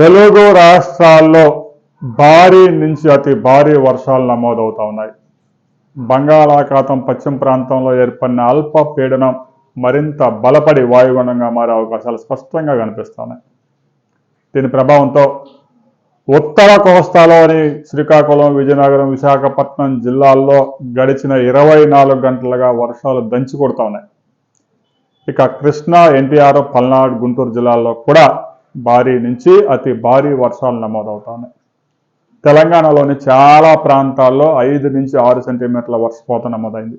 తెలుగు రాష్ట్రాల్లో భారీ నుంచి అతి భారీ వర్షాలు నమోదవుతా ఉన్నాయి. బంగాళాఖాతం పశ్చిమ ప్రాంతంలో ఏర్పడిన అల్ప పీడనం మరింత బలపడి వాయుగుణంగా మారే అవకాశాలు స్పష్టంగా కనిపిస్తున్నాయి. దీని ప్రభావంతో ఉత్తర కోస్తాలోని శ్రీకాకుళం విజయనగరం విశాఖపట్నం జిల్లాల్లో గడిచిన ఇరవై నాలుగు గంటలుగా వర్షాలు దంచి కొడుతా ఉన్నాయి ఇక కృష్ణా ఎన్టీఆర్ పల్నాడు గుంటూరు జిల్లాల్లో కూడా భారీ నుంచి అతి భారీ వర్షాలు నమోదవుతున్నాయి తెలంగాణలోని చాలా ప్రాంతాల్లో ఐదు నుంచి ఆరు సెంటీమీటర్ల వర్షపాతం నమోదైంది.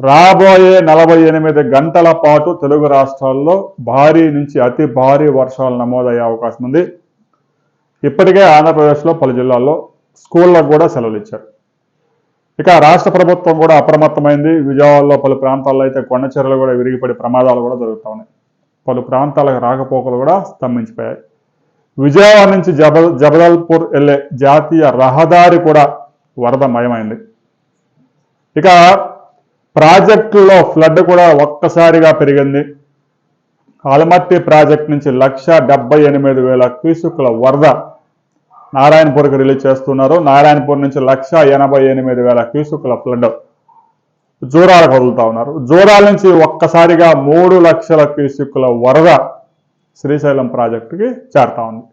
రాబోయే నలభై ఎనిమిది గంటల పాటు తెలుగు రాష్ట్రాల్లో భారీ నుంచి అతి భారీ వర్షాలు నమోదయ్యే అవకాశం ఉంది. ఇప్పటికే ఆంధ్రప్రదేశ్లో పలు జిల్లాల్లో స్కూళ్ళకు కూడా సెలవులు ఇచ్చారు. ఇక రాష్ట్ర ప్రభుత్వం కూడా అప్రమత్తమైంది. విజయవాడలో పలు ప్రాంతాల్లో అయితే కొండ చర్యలు కూడా విరిగిపడే ప్రమాదాలు కూడా జరుగుతూ ఉన్నాయి. పలు ప్రాంతాలకు రాకపోకలు కూడా స్తంభించిపోయాయి. విజయవాడ నుంచి జబ జబదల్పూర్ వెళ్ళే జాతీయ రహదారి కూడా వరదమయమైంది. ఇక ప్రాజెక్టులో ఫ్లడ్ కూడా ఒక్కసారిగా పెరిగింది. ఆలమట్టి ప్రాజెక్ట్ నుంచి లక్ష డెబ్బై ఎనిమిది వేల క్యూసుకుల వరద నారాయణపూర్కి రిలీజ్ చేస్తున్నారు. నారాయణపూర్ నుంచి లక్ష ఎనభై ఎనిమిది వేల క్యూసుకుల ఫ్లడ్. జోరాలకు వదులుతా ఉన్నారు. జూరాల నుంచి ఒక్కసారిగా మూడు లక్షల క్యూసెక్ల వరద శ్రీశైలం ప్రాజెక్టుకి చేరుతా ఉంది.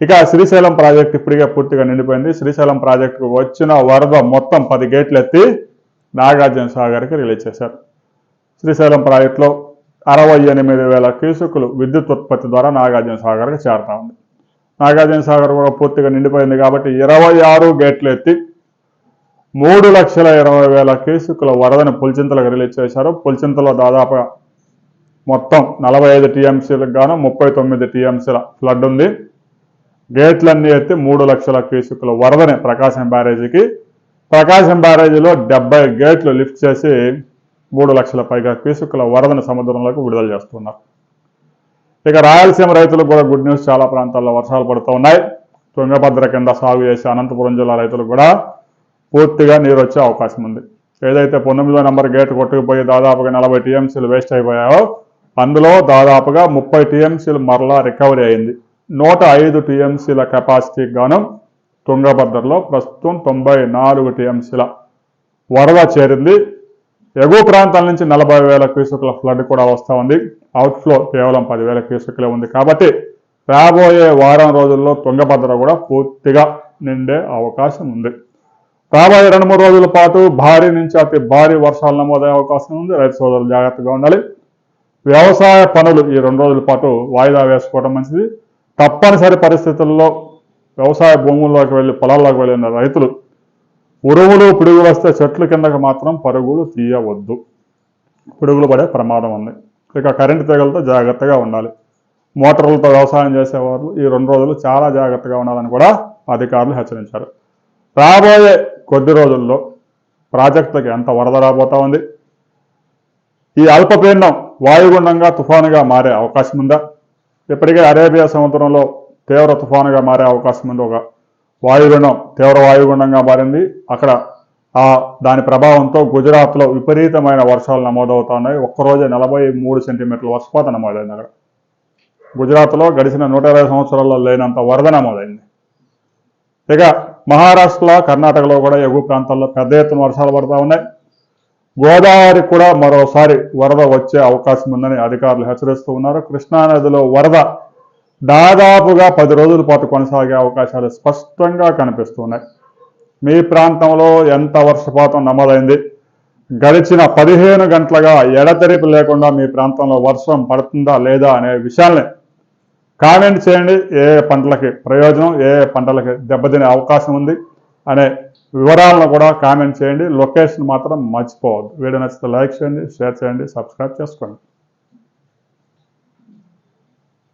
ఇక శ్రీశైలం ప్రాజెక్ట్ ఇప్పటికే పూర్తిగా నిండిపోయింది. శ్రీశైలం ప్రాజెక్టుకు వచ్చిన వరద మొత్తం పది గేట్లు ఎత్తి నాగార్జున సాగర్కి రిలీజ్ చేశారు. శ్రీశైలం ప్రాజెక్టులో అరవై ఎనిమిది వేల క్యూసుకులు విద్యుత్ ఉత్పత్తి ద్వారా నాగార్జున సాగర్కి చేరుతా ఉంది. నాగార్జున సాగర్ కూడా పూర్తిగా నిండిపోయింది కాబట్టి ఇరవై ఆరు గేట్లు ఎత్తి మూడు లక్షల ఇరవై వేల కేసుకుల వరదని పులిచింతలకు రిలీజ్ చేశారు. పులిచింతలో దాదాపు మొత్తం నలభై ఐదు టీఎంసీలకు గాను ముప్పై తొమ్మిది టీఎంసీల ఫ్లడ్ ఉంది. గేట్లన్నీ ఎత్తి మూడు లక్షల క్యూసెక్కుల వరదని ప్రకాశం బ్యారేజీకి. ప్రకాశం బ్యారేజీలో డెబ్బై గేట్లు లిఫ్ట్ చేసి మూడు లక్షల పైగా కేసుకుల వరదని సముద్రంలోకి విడుదల చేస్తున్నారు. ఇక రాయలసీమ రైతులకు కూడా గుడ్ న్యూస్. చాలా ప్రాంతాల్లో వర్షాలు పడుతూ ఉన్నాయి. తుంగభద్ర కింద సాగు చేసే అనంతపురం జిల్లా రైతులకు కూడా పూర్తిగా నీరు వచ్చే అవకాశం ఉంది. ఏదైతే పంతొమ్మిదో నెంబర్ గేట్ కొట్టుకుపోయి దాదాపుగా నలభై టీఎంసీలు వేస్ట్ అయిపోయాయో అందులో దాదాపుగా ముప్పై టీఎంసీలు మరలా రికవరీ అయింది. నూట ఐదు టీఎంసీల కెపాసిటీకి గాను తుంగభద్రలో ప్రస్తుతం తొంభై నాలుగు టీఎంసీల వరద చేరింది. ఎగువ ప్రాంతాల నుంచి నలభై వేల క్యూసెక్ల ఫ్లడ్ కూడా వస్తూ ఉంది. అవుట్ఫ్లో కేవలం పదివేల క్యూసెక్లే ఉంది కాబట్టి రాబోయే వారం రోజుల్లో తుంగభద్ర కూడా పూర్తిగా నిండే అవకాశం ఉంది. రాబోయే రెండు మూడు రోజుల పాటు భారీ నుంచి అతి భారీ వర్షాలు నమోదయ్యే అవకాశం ఉంది. రైతు సోదరులు జాగ్రత్తగా ఉండాలి. వ్యవసాయ పనులు ఈ రెండు రోజుల పాటు వాయిదా వేసుకోవడం మంచిది. తప్పనిసరి పరిస్థితుల్లో వ్యవసాయ భూముల్లోకి వెళ్ళి పొలాల్లోకి వెళ్ళిన రైతులు ఉరువులు పిడుగులు వస్తే చెట్ల కిందకి మాత్రం పరుగులు తీయవద్దు. పిడుగులు పడే ప్రమాదం ఉంది. ఇక కరెంటు తీగలతో జాగ్రత్తగా ఉండాలి. మోటార్లతో వ్యవసాయం చేసేవారు ఈ రెండు రోజులు చాలా జాగ్రత్తగా ఉండాలని కూడా అధికారులు హెచ్చరించారు. రాబోయే కొద్ది రోజుల్లో ప్రాజెక్టులకు ఎంత వరద రాబోతా ఉంది. ఈ అల్పపీడనం వాయుగుండంగా తుఫానుగా మారే అవకాశం ఉందా? ఇప్పటికే అరేబియా సముద్రంలో తీవ్ర తుఫానుగా మారే అవకాశం ఉంది. ఒక వాయుగుండం తీవ్ర వాయుగుండంగా మారింది. అక్కడ ఆ దాని ప్రభావంతో గుజరాత్లో విపరీతమైన వర్షాలు నమోదవుతున్నాయి ఒక్కరోజే నలభై మూడు సెంటీమీటర్ల వర్షపాతం నమోదైంది అక్కడ. గుజరాత్లో గడిచిన నూట ఇరవై సంవత్సరాల్లో లేనంత వరద నమోదైంది. ఇక మహారాష్ట్రలో కర్ణాటకలో కూడా ఎగువ ప్రాంతాల్లో పెద్ద ఎత్తున వర్షాలు పడతా ఉన్నాయి. గోదావరి కూడా మరోసారి వరద వచ్చే అవకాశం ఉందని అధికారులు హెచ్చరిస్తూ ఉన్నారు. కృష్ణానదిలో వరద దాదాపుగా పది రోజుల పాటు కొనసాగే అవకాశాలు స్పష్టంగా కనిపిస్తున్నాయి. మీ ప్రాంతంలో ఎంత వర్షపాతం నమోదైంది? గడిచిన పదిహేను గంటలుగా ఎడతెరిపి లేకుండా మీ ప్రాంతంలో వర్షం పడుతుందా లేదా అనే విషయాల్ని కామెంట్ చేయండి ఏ ఏ పంటలకి ప్రయోజనం ఏ ఏ పంటలకి దెబ్బతినే అవకాశం ఉంది అనే వివరాలను కూడా కామెంట్ చేయండి. లొకేషన్ మాత్రం మర్చిపోవద్దు. వీడియో నచ్చితే లైక్ చేయండి షేర్ చేయండి సబ్స్క్రైబ్ చేసుకోండి.